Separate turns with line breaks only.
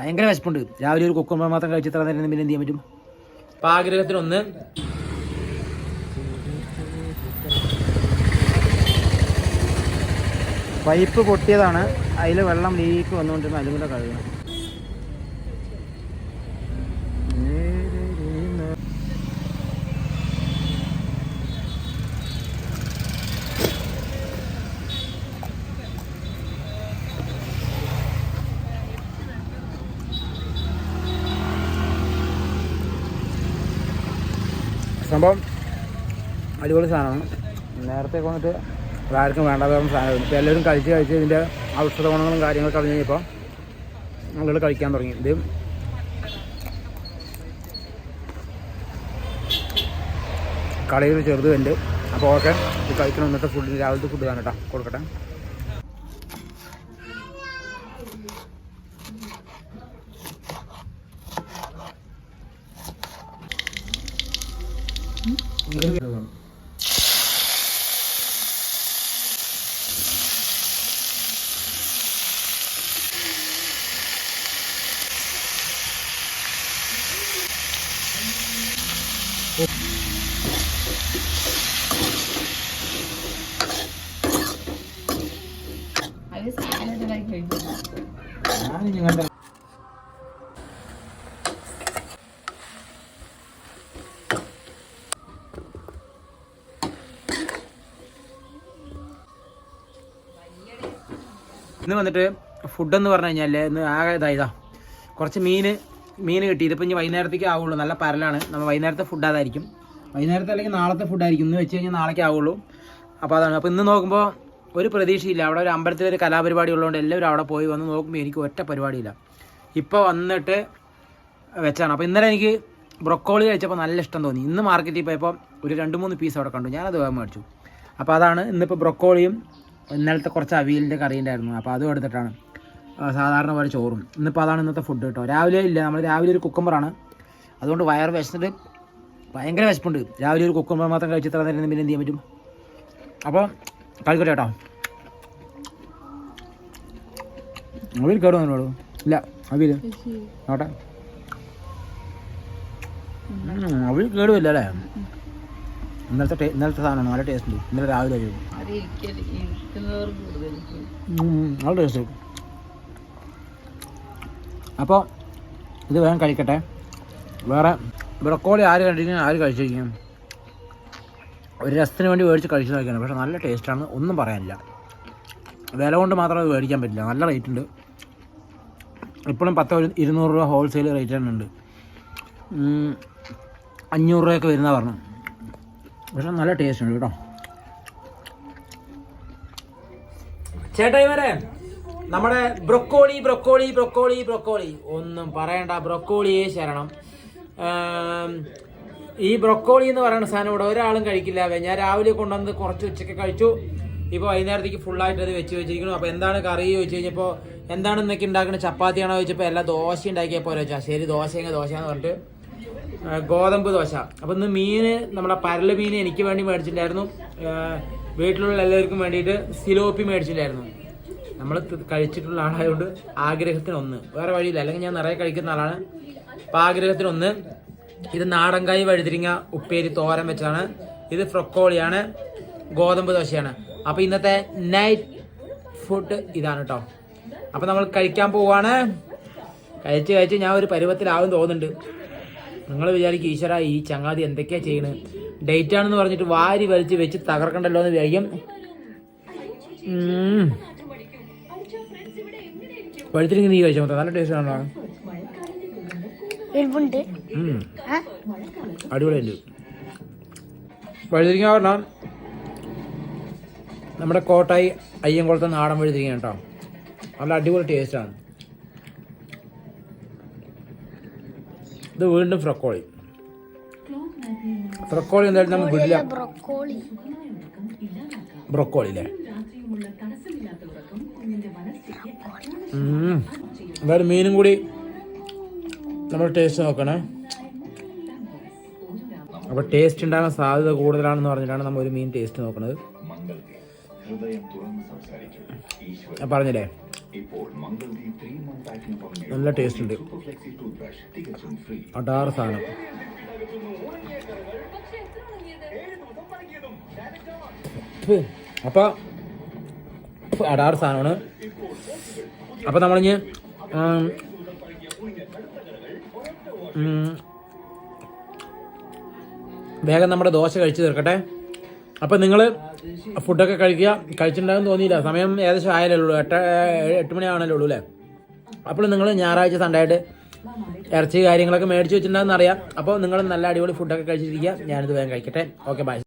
ഭയങ്കര വിശപ്പുണ്ട്. രാവിലെ ഒരു കൊക്കുമ്പോൾ മാത്രം കഴിച്ചിത്ര നേരം പിന്നെ എന്ത് ചെയ്യാൻ പറ്റും? അപ്പം ആഗ്രഹത്തിനൊന്ന്. പൈപ്പ് പൊട്ടിയതാണ്. അതിൽ വെള്ളം ലീക്ക് വന്നുകൊണ്ടിരുന്ന അതിലും കൂടെ കഴുകണം. സംഭവം അടിപൊളി സാധനമാണ്. നേരത്തെ വന്നിട്ട് ആർക്കും വേണ്ടാത്ത സാധനമായിരുന്നു. ഇപ്പോൾ എല്ലാവരും കഴിച്ച് കഴിച്ച് ഇതിന്റെ ഔഷധ ഗുണങ്ങളും കാര്യങ്ങളൊക്കെ അറിഞ്ഞ് കഴിഞ്ഞപ്പോൾ ആളുകൾ കഴിക്കാൻ തുടങ്ങി. ഇത് കളിയിൽ ചെറുത് വേണ്ട അപ്പോൾ ഓക്കെ ഇത് കഴിക്കണം. എന്നിട്ട് ഫുഡിന് രാവിലത്തെ ഫുഡ് തന്നെ കേട്ടോ. കൊടുക്കട്ടെ. ഞാൻ നിങ്ങളുടെ ഇന്ന് വന്നിട്ട് ഫുഡ് എന്ന് പറഞ്ഞു കഴിഞ്ഞാൽ ഇന്ന് ആകെ ഇതാ ഇതാ. കുറച്ച് മീൻ മീൻ കിട്ടി ഇതിപ്പോൾ ഇനി വൈകുന്നേരത്തേക്ക് ആവുള്ളൂ. നല്ല പരലാണ്. നമ്മൾ വൈകുന്നേരത്തെ ഫുഡ് അതായിരിക്കും. വൈകുന്നേരത്തെ അല്ലെങ്കിൽ നാളത്തെ ഫുഡായിരിക്കും ഇന്ന് വെച്ച് കഴിഞ്ഞാൽ നാളേക്ക് ആവുള്ളൂ. അപ്പോൾ അതാണ്. അപ്പോൾ ഇന്ന് നോക്കുമ്പോൾ ഒരു പ്രതീക്ഷയില്ല. അവിടെ ഒരു അമ്പലത്തിൽ ഒരു കലാപരിപാടി ഉള്ളതുകൊണ്ട് എല്ലാവരും അവിടെ പോയി വന്ന് നോക്കുമ്പോൾ എനിക്ക് ഒറ്റ പരിപാടിയില്ല. ഇപ്പോൾ വന്നിട്ട് വെച്ചാണ്. അപ്പോൾ ഇന്നലെ എനിക്ക് ബ്രൊക്കോളി കഴിച്ചപ്പോൾ നല്ല ഇഷ്ടം തോന്നി. ഇന്ന് മാർക്കറ്റിൽ പോയപ്പോൾ ഒരു രണ്ട് മൂന്ന് പീസ് അവിടെ കണ്ടു. ഞാനത് വേഗം മേടിച്ചു. അപ്പോൾ അതാണ് ഇന്നിപ്പോൾ ബ്രൊക്കോളിയും ഇന്നലത്തെ കുറച്ച് അവിയലിന്റെ കറി ഉണ്ടായിരുന്നു. അപ്പോൾ അതും എടുത്തിട്ടാണ്. സാധാരണ പോലെ ചോറും. ഇന്നിപ്പോൾ അതാണ് ഇന്നത്തെ ഫുഡ് കേട്ടോ. രാവിലെ ഇല്ല. നമ്മൾ രാവിലെ ഒരു കുക്കുമ്പറാണ് അതുകൊണ്ട് വയർ വിശന്നിട്ട് ഭയങ്കര വിശപ്പുണ്ട്. രാവിലെ ഒരു കുക്കുമ്പർ മാത്രം കഴിച്ച് ഇത്ര നേരം പിന്നെ എന്ത് ചെയ്യാൻ പറ്റും? അപ്പോൾ കഴിക്കട്ടെ കേട്ടോ. അവിൽ കയറി വന്നോളൂ ഇല്ല. അവിൽ നോട്ടെ അവിൽ കേടുമില്ല അല്ലേ? ഇന്നലത്തെ ഇന്നലത്തെ സാധനമാണ്. നല്ല ടേസ്റ്റ് ഉണ്ട്. ഇന്നലെ രാവിലെ
കൂടുതൽ
നല്ല ടേസ്റ്റ് അപ്പോൾ ഇത് വേഗം കഴിക്കട്ടെ. വേറെ ബ്രക്കോളി ആര് കണ്ടിരിക്കും ആര് കഴിച്ചിരിക്കും? ഒരു രസത്തിന് വേണ്ടി മേടിച്ച് കഴിച്ചു നോക്കിയാണ്. പക്ഷേ നല്ല ടേസ്റ്റാണ് ഒന്നും പറയാനില്ല. വില കൊണ്ട് മാത്രം അത് മേടിക്കാൻ പറ്റില്ല. നല്ല റേറ്റ് ഉണ്ട്. ഇപ്പോഴും പത്ത് ഇരുന്നൂറ് രൂപ ഹോൾസെയിൽ റേറ്റ് തന്നെ ഉണ്ട്. അഞ്ഞൂറ് രൂപയൊക്കെ വരുന്ന പറഞ്ഞു പക്ഷെ നല്ല ടേസ്റ്റ് ഉണ്ട് കേട്ടോ. ചേട്ടായി വരെ നമ്മുടെ ബ്രൊക്കോളി ബ്രൊക്കോളി ബ്രൊക്കോളി ബ്രൊക്കോളി. ഒന്നും പറയണ്ട ബ്രൊക്കോളിയെ ശരണം. ഈ ബ്രൊക്കോളി എന്ന് പറയുന്ന സാധനം ഇവിടെ ഒരാളും കഴിക്കില്ല. ഞാൻ രാവിലെ കൊണ്ടുവന്ന് കുറച്ച് ഉച്ചയ്ക്ക് കഴിച്ചു. ഇപ്പോൾ വൈകുന്നേരത്തേക്ക് ഫുള്ളായിട്ട് അത് വെച്ച് വെച്ചിരിക്കുന്നു. അപ്പോൾ എന്താണ് കറി ചോദിച്ചു കഴിഞ്ഞപ്പോൾ എന്താണ് ഇന്നൊക്കെ ഉണ്ടാക്കുന്നത് ചപ്പാത്തിയാണോ ചോദിച്ചപ്പോൾ എല്ലാ ദോശ ഉണ്ടാക്കിയ പോലെ ശരി ദോശയെങ്കിൽ ദോശ എന്ന് പറഞ്ഞിട്ട് ഗോതമ്പ് ദോശ. അപ്പം ഇന്ന് മീന് നമ്മുടെ പരല മീൻ എനിക്ക് വേണ്ടി മേടിച്ചിട്ടുണ്ടായിരുന്നു. വീട്ടിലുള്ള എല്ലാവർക്കും വേണ്ടിയിട്ട് സിലോപ്പി മേടിച്ചിട്ടുണ്ടായിരുന്നു. നമ്മൾ കഴിച്ചിട്ടുള്ള ആളായതുകൊണ്ട് ആഗ്രഹത്തിന് ഒന്ന്. വേറെ വഴിയില്ല. അല്ലെങ്കിൽ ഞാൻ നിറയെ കഴിക്കുന്ന ആളാണ്. അപ്പം ആഗ്രഹത്തിന് ഒന്ന്. ഇത് നാടൻകായ് വഴുതിരിങ്ങ ഉപ്പേരി തോരൻ വെച്ചാണ് ഇത് ഫ്രൊക്കോളിയാണ്. ഗോതമ്പ് ദോശയാണ്. അപ്പോൾ ഇന്നത്തെ നൈറ്റ് ഫുഡ് ഇതാണ് കേട്ടോ അപ്പോൾ നമ്മൾ കഴിക്കാൻ പോവാണ്. കഴിച്ച് കഴിച്ച് ഞാൻ ഒരു പരുവത്തിലാവും തോന്നുന്നുണ്ട്. നിങ്ങൾ വിചാരിക്കും ഈശ്വര ഈ ചങ്ങാതി എന്തൊക്കെയാ ചെയ്യണ്? ഡേറ്റ് ആണെന്ന് പറഞ്ഞിട്ട് വാരി വലിച്ച് വെച്ച് തകർക്കണ്ടല്ലോ എന്ന് വിചാരിക്കും. പഴുത്തിരിക്കുന്ന നീ കഴിച്ചാൽ നല്ല ടേസ്റ്റ് ആണോ. അടിപൊളിയുണ്ട്. വഴുതിരിങ്ങ പറഞ്ഞാൽ നമ്മുടെ കോട്ടായി അയ്യംകുളത്തെ നാടൻ വഴുതിരിങ്ങ കേട്ടോ. നല്ല അടിപൊളി ടേസ്റ്റാണ് ഇത് വീണ്ടും ഫ്രക്കോളി. ഫ്രക്കോളി എന്തായാലും നമ്മൾ വിടില്ല.
ബ്രൊക്കോളി.
ബ്രൊക്കോളി അല്ലേ. എന്തായാലും മീനും കൂടി നമ്മൾ ടേസ്റ്റ് നോക്കണേ. അപ്പോൾ ടേസ്റ്റ് ഉണ്ടാകാൻ സാധ്യത കൂടുതലാണെന്ന് പറഞ്ഞിട്ടാണ് നമ്മൾ ഒരു മീൻ ടേസ്റ്റ് നോക്കുന്നത്. പറഞ്ഞില്ലേ? നല്ല ടേസ്റ്റ് ഉണ്ട്. അടാറ് സാധനം. ഉപ്പ്. അപ്പൊ അടാറ് സാധനമാണ്. അപ്പൊ നമ്മളിഞ്ഞ് വേഗം നമ്മുടെ ദോശ കഴിച്ചു തീർക്കട്ടെ. അപ്പം നിങ്ങൾ ഫുഡൊക്കെ കഴിക്കുക. കഴിച്ചിട്ടുണ്ടാകും തോന്നിയില്ല. സമയം ഏകദേശം ആയാലേ ഉള്ളൂ. എട്ട് എട്ട് മണിയാണല്ലേ ഉള്ളൂ അല്ലേ? അപ്പോൾ നിങ്ങൾ ഞായറാഴ്ച സൺഡേ ആയിട്ട് ഇറച്ചി കാര്യങ്ങളൊക്കെ മേടിച്ച് വെച്ചിട്ടുണ്ടാകുന്ന അറിയാം അപ്പോൾ നിങ്ങൾ നല്ല അടിപൊളി ഫുഡൊക്കെ കഴിച്ചിരിക്കുക. ഞാനിത് വേഗം കഴിക്കട്ടെ. Okay bye